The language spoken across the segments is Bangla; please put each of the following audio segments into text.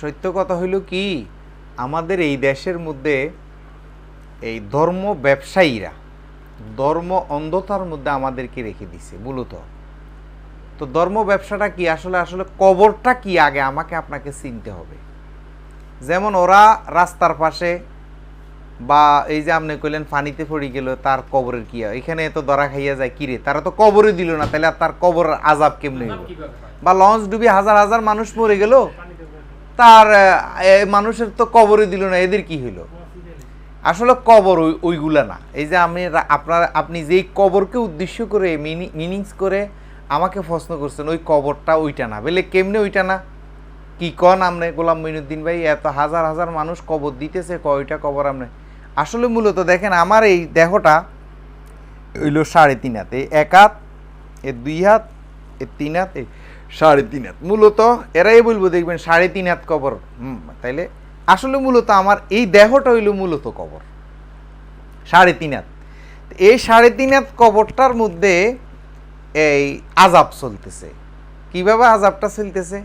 সত্য কথা হইল কি আমাদের এই দেশের মধ্যে এই ধর্ম ব্যবসায়ীরা ধর্ম অন্ধতার মধ্যে আমাদেরকে রেখে দিছে মূলত। তো ধর্ম ব্যবসাটা কি? আসলে আসলে কবরটা কি আগে আমাকে আপনাকে চিনতে হবে। যেমন ওরা রাস্তার পাশে বা এই যে আপনি কইলেন পানিতে পড়ে গেল তার কবরের কি হয়? এখানে তো দরা খাইয়া যায় কিরে তারা তো কবরে দিল না তাহলে আর তার কবর আজাব কেমনে বা লঞ্চ ডুবি হাজার হাজার মানুষ মরে গেল তার মানুষের তো কবরে দিল না, এদের কি হইল? আসলে কবর ওই- ওইগুলা না। এই যে আমি আপনার, আপনি যেই কবরকে উদ্দেশ্য করে মিনিংস করে আমাকে প্রশ্ন করছেন, ওই কবরটা ওইটা না। বলে কেমনে ওইটা না? কি কন আপনি গোলাম মইনুদ্দিন ভাই, এত হাজার হাজার মানুষ কবর দিতেছে, কয়টা কবর আপনি আসলে মূলত দেখেন, আমার এই দেহটা হইল সাড়ে তিন হাত। এক হাত, এ দুই হাত, এ তিন হাত সাড়ে তিন হাত। মূলত এরাই বলব দেখবেন সাড়ে তিন হাত কবর। হুম, তাইলে আসলে মূলত আমার এই দেহটা হইল মূলত কবর। সাড়ে তিন হাত। এই সাড়ে তিন হাত কবরটার মধ্যে এই আজাব চলতেছে। কীভাবে আজাবটা চলতেছে?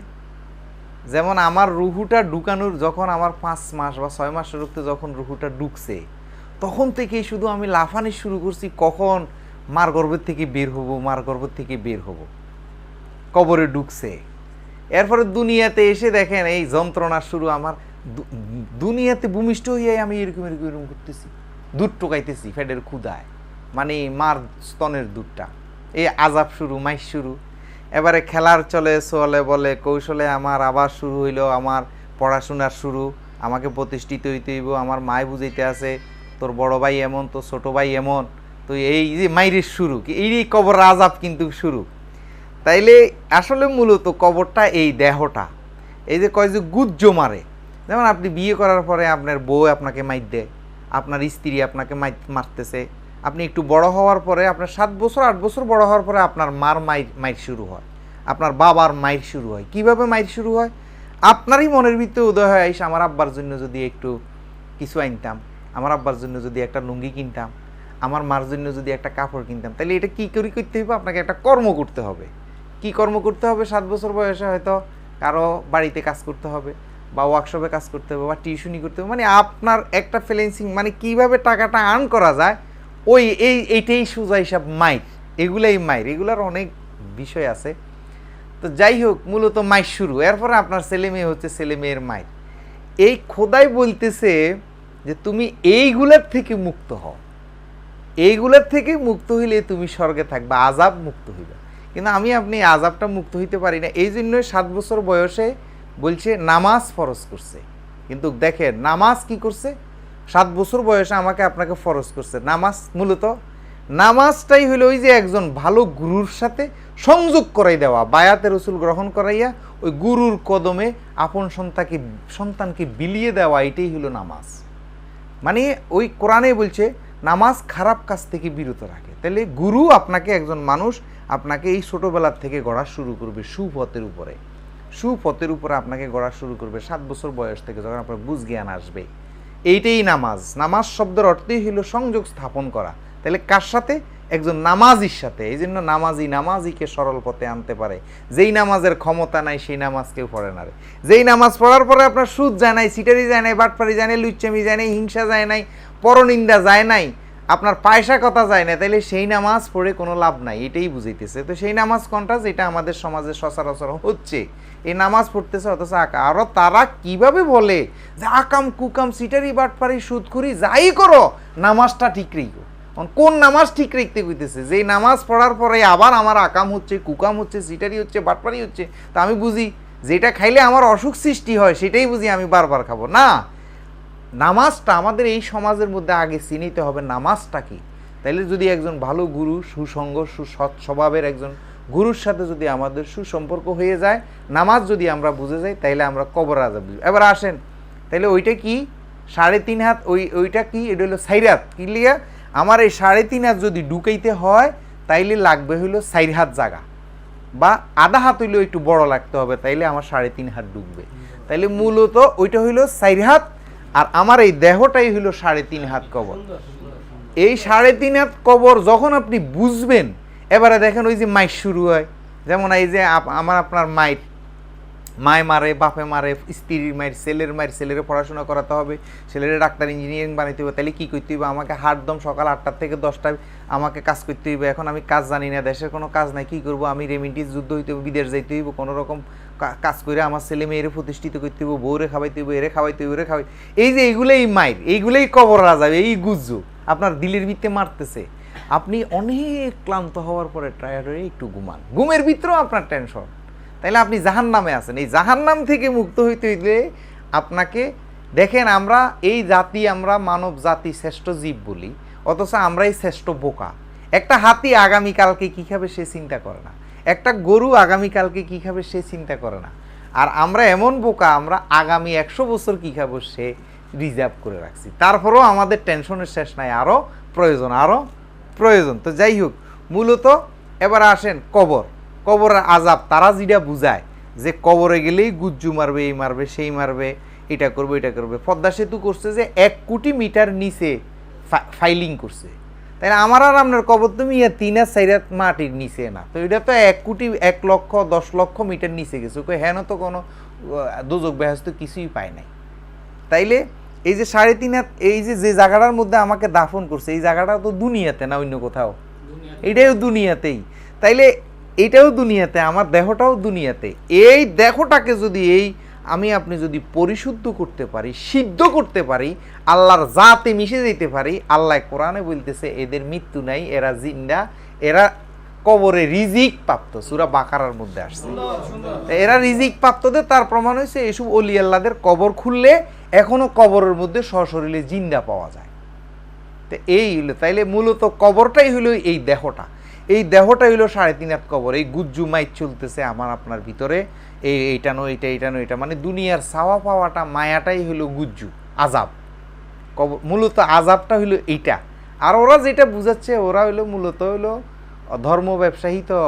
যেমন আমার রুহুটা ঢুকানোর যখন আমার পাঁচ মাস বা ছয় মাসের রুখতে যখন রুহুটা ঢুকছে তখন থেকেই শুধু আমি লাফানি শুরু করছি কখন মার গর্ভের থেকে বের হব মার গর্ভের থেকে বের হব। কবরে ঢুকছে। এরপরে দুনিয়াতে এসে দেখেন, এই যন্ত্রণা শুরু আমার। দুনিয়াতে ভূমিষ্ঠ হয়ে আমি এরকম এরকম এরকম করতেছি। দুধ টোকাইতেছি ফেডের ক্ষুদায় মানে মার স্তনের দুধটা। এই আজাব শুরু, মাইস শুরু। এবারে খেলার চলে চলে বলে, কৌশলে আমার আবার শুরু হইল, আমার পড়াশোনার শুরু। আমাকে প্রতিষ্ঠিত হইতে হইব, আমার মায় বুঝাইতে আছে, তোর বড় ভাই এমন, তোর ছোট ভাই এমন। তো এই যে মাইরের শুরু, এই কবর আজাব কিন্তু শুরু। তাইলে আসলে মূলত কবরটা এই দেহটা। এই যে কয় যে গুজ্জ মারে। যেমন আপনি বিয়ে করার পরে আপনার বউ আপনাকে মাইর দেয়, আপনার স্ত্রী আপনাকে মাই- মারতেছে। আপনি একটু বড় হওয়ার পরে, আপনার সাত বছর, আট বছর বড় হওয়ার পরে আপনার মার মাইর মাইর শুরু হয়। আপনার বাবার মাইর শুরু হয়। কীভাবে মাইর শুরু হয়? আপনারই মনের ভিতরে উদয় হয়, আইসা, আমার আব্বার জন্য যদি একটু কিছু আনতাম, আমার আব্বার জন্য যদি একটা লুঙ্গি কিনতাম, আমার মার জন্য যদি একটা কাপড় কিনতাম তাহলে এটা কী করে করতে হবে আপনাকে একটা কর্ম করতে হবে। কি কর্ম করতে হবে? সাত বছর বয়সে হয়তো কারও বাড়িতে কাজ করতে হবে বা ওয়ার্কশপে কাজ করতে হবে বা টিউশনি করতে হবে। মানে আপনার একটা ফ্রিল্যান্সিং মানে কীভাবে টাকাটা আর্ন করা যায়, ওই, এই, এইটাই সোজা হিসাব মাইর। এগুলাই মাইর। এগুলার অনেক বিষয় আছে। তো যাই হোক, মূলত মাইর শুরু। এরপরে আপনার ছেলে মেয়ে হচ্ছে ছেলে মেয়ের মাইর। এই খোদাই বলতেছে যে তুমি এইগুলার থেকে মুক্ত হও। এইগুলার থেকে মুক্ত হইলে তুমি স্বর্গে থাকবে আজাব মুক্ত হইবে। কিন্তু আমি আপনি আজাবটা মুক্ত হইতে পারি না। এই জন্যই সাত বছর বয়সে বলছে, নামাজ ফরজ করছে। কিন্তু দেখেন, নামাজ কি করছে? সাত বছর বয়সে আমাকে আপনাকে ফরজ করছে। নামাজ মূলত, নামাজটাই হলো ওই যে একজন ভালো গুরুর সাথে সংযোগ করাই দেওয়া। বায়াতে রসুল গ্রহণ করাইয়া ওই গুরুর কদমে আপন সন্তানকে সন্তানকে বিলিয়ে দেওয়া, এটাই হলো নামাজ। মানে ওই কোরআনে বলছে, নামাজ খারাপ কাজ থেকে বিরত রাখে। তাহলে গুরু আপনাকে একজন মানুষ আপনাকে এই ছোটোবেলার থেকে গড়া শুরু করবে সুপথের উপরে। সুপথের উপরে আপনাকে গড়া শুরু করবে সাত বছর বয়স থেকে যখন আপনার বুঝ জ্ঞান আসবে। এইটাই নামাজ। নামাজ শব্দের অর্থই হলো সংযোগ স্থাপন করা। তাহলে কার সাথে? একজন নামাজির সাথে। এই জন্য নামাজি নামাজিকে সরল পথে আনতে পারে। যেই নামাজের ক্ষমতা নাই সেই নামাজ কেউ পড়ে না যেই নামাজ পড়ার পরে আপনার সুদ যায় নাই, সিটারি যায় নাই, বাটপারি যায় নাই, লুচ্চামি যায় নাই, হিংসা যায় নাই, পরনিন্দা যায় নাই আপনার পয়সা কথা যায় না, তাইলে সেই নামাজ পড়ে কোনো লাভ নাই, এটাই বুঝাইতেছে। তো সেই নামাজ কোনটা? যেটা আমাদের সমাজে সচরাচর হচ্ছে। এই নামাজ পড়তেছে অথচ আঁকা আরও তারা কীভাবে বলে যে আকাম, কুকাম, সিটারি, বাটপারি, সুদখুরি, যাই করো, নামাজটা ঠিক রেখো। কোন নামাজ ঠিক রাখতে কইতেছে? যে নামাজ পড়ার পরে আবার আমার আকাম হচ্ছে, কুকাম হচ্ছে, সিটারি হচ্ছে, বাটপারি হচ্ছে, তা আমি বুঝি। যেটা খাইলে আমার অসুখ সৃষ্টি হয়, সেটাই বুঝি আমি বারবার খাব। না নামাজটা আমাদের এই সমাজের মধ্যে আগে চিনিতে হবে, নামাজটা কি? তাইলে যদি একজন ভালো গুরু সুসঙ্গ সুসৎ স্বভাবের একজন গুরুর সাথে যদি আমাদের সুসম্পর্ক হয়ে যায়, নামাজ যদি আমরা বুঝে যাই, তাইলে আমরা কবর আজাব এবার আসেন, তাইলে ওইটা কি? সাড়ে তিন হাত, ওই, ওইটা কি? এটা হলো সাইরাত। কি লিয়া? আমার এই সাড়ে তিন হাত যদি ঢুকাইতে হয়, তাইলে লাগবে হইল সাইর হাত জায়গা বা আধা হাত হইলেও একটু বড় লাগতে হবে, তাইলে আমার সাড়ে তিন হাত ঢুকবে। তাইলে মূলত ওইটা হইল সাইর হাত আর আমার এই দেহটাই হলো সাড়ে তিন হাত কবর। এই সাড়ে তিন হাত কবর যখন আপনি বুঝবেন, এবারে দেখেন ওই যে মাইট শুরু হয়। যেমন এই যে আমার আপনার মাইট মায় মারে, বাপে মারে, স্ত্রীর মায়ের, ছেলের মায়ের, ছেলের পড়াশোনা করাতে হবে, ছেলের ডাক্তার, ইঞ্জিনিয়ারিং বানাইতে হবে তাহলে কী করতে হবে আমাকে হাটদম সকাল আটটার থেকে দশটায় আমাকে কাজ করতে হইবে। এখন আমি কাজ জানি না, দেশের কোনো কাজ নাই, কী করব? আমি রেমিডিস যুদ্ধ হইতে হবে বিদেশ যাইতে হইব কোনো রকম কাজ করে আমার ছেলে মেয়েরে প্রতিষ্ঠিত করতে হইব, বউরে খাওয়াইতে হইব, এরে খাওয়াইতে হইব এরে খাওয়াই, এই যে এইগুলোই মায়ের, এইগুলোই কবর যাবে এই গুজ্জু, আপনার দিলের ভিত্তে মারতেছে। আপনি অনেক ক্লান্ত হওয়ার পরে হয়ে একটু ঘুমান। ঘুমের ভিতরেও আপনার টেনশন তাইলে আপনি জাহান নামে আছেন। এই জাহান নাম থেকে মুক্ত হইতে হইলে আপনাকে, দেখেন আমরা এই জাতি আমরা মানব জাতি শ্রেষ্ঠ জীব বলি, অথচ আমরাই শ্রেষ্ঠ বোকা। একটা হাতি আগামীকালকে কী খাবে সে চিন্তা করে না। একটা গরু আগামীকালকে কী খাবে সে চিন্তা করে না। আর আমরা এমন বোকা, আমরা আগামী একশো বছর কী খাব সে রিজার্ভ করে রাখছি। তারপরেও আমাদের টেনশনের শেষ নাই আরও প্রয়োজন আরও প্রয়োজন। তো যাই হোক, মূলত এবার আসেন কবর। কবরের আজাব তারা যেটা বুঝায় যে কবরে গেলেই গুজ্জু মারবে এই মারবে সেই মারবে এটা করবে এটা করবে। পদ্মা সেতু করছে যে এক কোটি মিটার নিচে ফাইলিং করছে। তাই আমার আর আপনার কবর তুমি ইয়া তিন আর চার হাত মাটির নিচে না। তো এটা তো এক কোটি এক লক্ষ দশ লক্ষ মিটার নিচে গেছে। কই হ্যাঁ তো কোনো দুযোগ বেহাস্ত কিছুই পায় নাই। তাইলে এই যে সাড়ে তিন হাত এই যে যে জায়গাটার মধ্যে আমাকে দাফন করছে এই জায়গাটা তো দুনিয়াতে না অন্য কোথাও? এটাও দুনিয়াতেই। তাইলে এটাও দুনিয়াতে, আমার দেহটাও দুনিয়াতে। এই দেহটাকে যদি এই আমি আপনি যদি পরিশুদ্ধ করতে পারি, সিদ্ধ করতে পারি, আল্লাহর জাতে মিশে যেতে পারি, আল্লাহ কোরআনে বলতেছে, এদের মৃত্যু নাই, এরা জিন্দা, এরা কবরে রিজিক প্রাপ্ত। সুরা বাকারার মধ্যে আসছে। এরা রিজিক প্রাপ্তদের, তার প্রমাণ হয়েছে এসব অলি আল্লাদের কবর খুললে এখনও কবরের মধ্যে সশরীরে জিন্দা পাওয়া যায়। তো এই হইল, তাইলে মূলত কবরটাই হইল এই দেহটা। এই দেহটা হইল সাড়ে তিন হাত কবর। এই গুজ্জু মাইক চলতেছে আমার আপনার ভিতরে। এই এইটানো এইটা এইটানো এটা মানে দুনিয়ার সাওয়া পাওয়াটা, মায়াটাই হলো গুজ্জু, আজাব। কবর মূলত আজাবটা হইল এইটা। আর ওরা যেটা বুঝাচ্ছে, ওরা হইল মূলত হইল ধর্ম ব্যবসায়ী তো।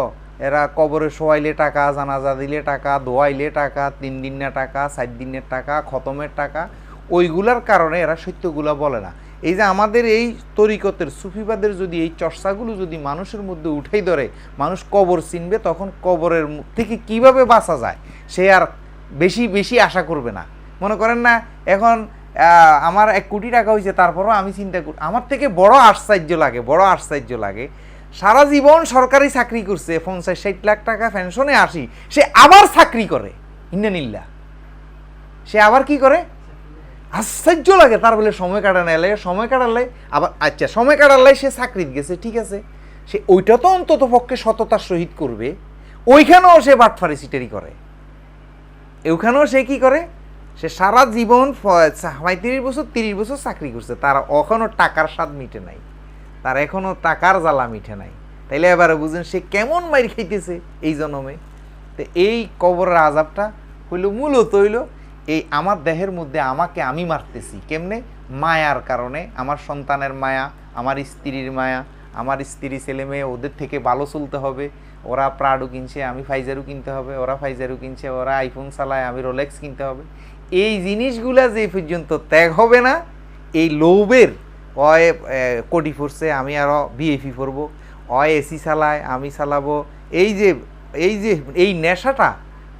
এরা কবরে শোয়াইলে টাকা, জানাজা দিলে টাকা, দোয়াইলে টাকা, তিন দিনের টাকা, চার দিনের টাকা, খতমের টাকা। ওইগুলার কারণে এরা সত্যগুলা বলে না। এই যে আমাদের এই তরিকতের সুফিবাদের যদি এই চর্চাগুলো যদি মানুষের মধ্যে উঠেই ধরে, মানুষ কবর চিনবে, তখন কবরের থেকে কীভাবে বাঁচা যায়? সে আর বেশি বেশি আশা করবে না। মনে করেন না, এখন আমার এক কোটি টাকা হয়েছে, তারপরও আমি চিন্তা করি, আমার থেকে বড় আশ্চর্য লাগে, বড় আশ্চর্য লাগে। সারা জীবন সরকারি চাকরি করছে, পঞ্চাশ ষাট লাখ টাকা পেনশনে আসি, সে আবার চাকরি করে ইন্দানিল্লা সে আবার কি করে? আশ্চর্য লাগে, তার বলে সময় কাটানো এলে সময় কাটালে আবার আচ্ছা সময় কাটালে সে চাকরিত গেছে ঠিক আছে। সে ওইটা তো অন্তত পক্ষে সততার সহিত করবে। ওইখানেও সে বাটফারি সিটারি করে। ওইখানেও সে কি করে? সে সারা জীবন পঁয়ত্রিশ বছর, তিরিশ বছর চাকরি করছে। তার এখনও টাকার স্বাদ মিটে নাই। তার এখনও টাকার জ্বালা মিটে নাই। তাইলে এবারে বুঝেন সে কেমন মাইর খাইতেছে এই জন্মে। তো এই কবরের আজাবটা হইল, মূলত হইল এই আমার দেহের মধ্যে আমাকে আমি মারতেছি। কেমনে? মায়ার কারণে। আমার সন্তানের মায়া, আমার স্ত্রীর মায়া, আমার স্ত্রী ছেলে মেয়ে ওদের থেকে ভালো চলতে হবে। ওরা প্রাডো কিনছে, আমি ফাইজারও কিনতে হবে। ওরা ফাইজারও কিনছে, ওরা আইফোন চালায়, আমি রোলেক্স কিনতে হবে। এই জিনিসগুলা যে পর্যন্ত ত্যাগ হবে না, এই লোভের অয় কোটি ফুরছে আমি আরও বিএফি করব অয় এসি চালায়, আমি চালাবো। এই যে এই যে, এই নেশাটা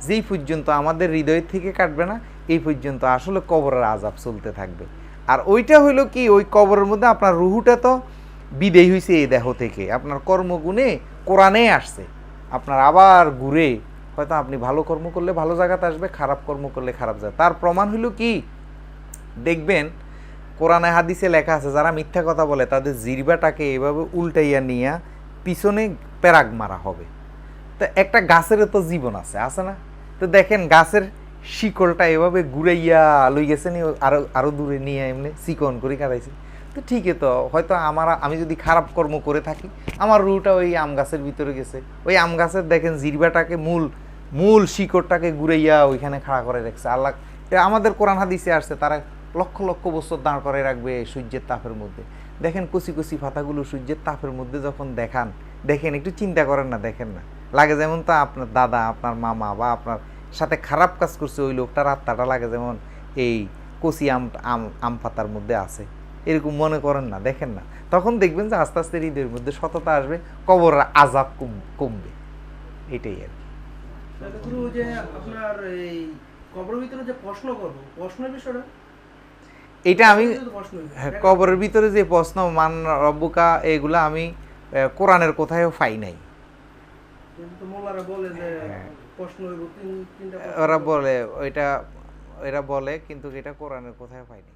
যেই পর্যন্ত আমাদের হৃদয় থেকে কাটবে না এই পর্যন্ত আসলে কবরের আজাব চলতে থাকবে। আর ওইটা হইল কি, ওই কবরের মধ্যে আপনার রুহুটা তো বিদেয় হয়েছে এই দেহ থেকে। আপনার কর্মগুণে কোরআনে আসছে। আপনার আবার ঘুরে হয়তো আপনি ভালো কর্ম করলে ভালো জায়গাতে আসবে, খারাপ কর্ম করলে খারাপ জায়গা তার প্রমাণ হইল কি, দেখবেন কোরআনে, হাদিসে লেখা আছে, যারা মিথ্যা কথা বলে, তাদের জিরবাটাকে এভাবে উল্টাইয়া নিয়া পিছনে প্যারাগ মারা হবে। তো একটা গাছের তো জীবন আছে আছে না? তো দেখেন গাছের শিকড়টা এভাবে ঘুরাইয়া লই গেছে নি, আরও আরও দূরে নিয়ে এমনি চিকন করে কাটাইছে। তো ঠিকই তো, হয়তো আমার, আমি যদি খারাপ কর্ম করে থাকি, আমার রুটা ওই আম গাছের ভিতরে গেছে। ওই আম গাছের দেখেন জিরবাটাকে মূল মূল শিকড়টাকে ঘুরাইয়া ওইখানে খাড়া করে রাখছে। আল্লাহ আমাদের কোরআন হাদিসে আসছে, তারা লক্ষ লক্ষ বছর দাঁড় করে রাখবে সূর্যের তাপের মধ্যে। দেখেন কুচি কুচি পাতাগুলো সূর্যের তাপের মধ্যে যখন দেখান, দেখেন, একটু চিন্তা করেন না, দেখেন না। লাগে যেমন তো আপনার দাদা, আপনার মামা বা আপনার সাথে খারাপ কাজ করছে ওই লোকটার আত্মাটা লাগে যেমন এই কচি আম আম আম পাতার মধ্যে আছে। এরকম মনে করেন না দেখেন না। তখন দেখবেন যে আস্তে আস্তে হৃদয়ের মধ্যে সততা আসবে কবর আজাব কম কমবে। এটাই আর কি। যে আপনার এই কবরের ভিতরে যে প্রশ্ন করব প্রশ্নের বিষয়টা? এটা আমি কবরের ভিতরে হ্যাঁ, কবরের ভিতরে যে প্রশ্ন মান রব্বুকা এগুলা আমি কোরআনের কোথায়ও পাই নাই। মোল্লারা বলে যে। প্রশ্ন ওরা বলে ওইটা এরা বলে কিন্তু এটা কোরআনের কোথায় পাইনি?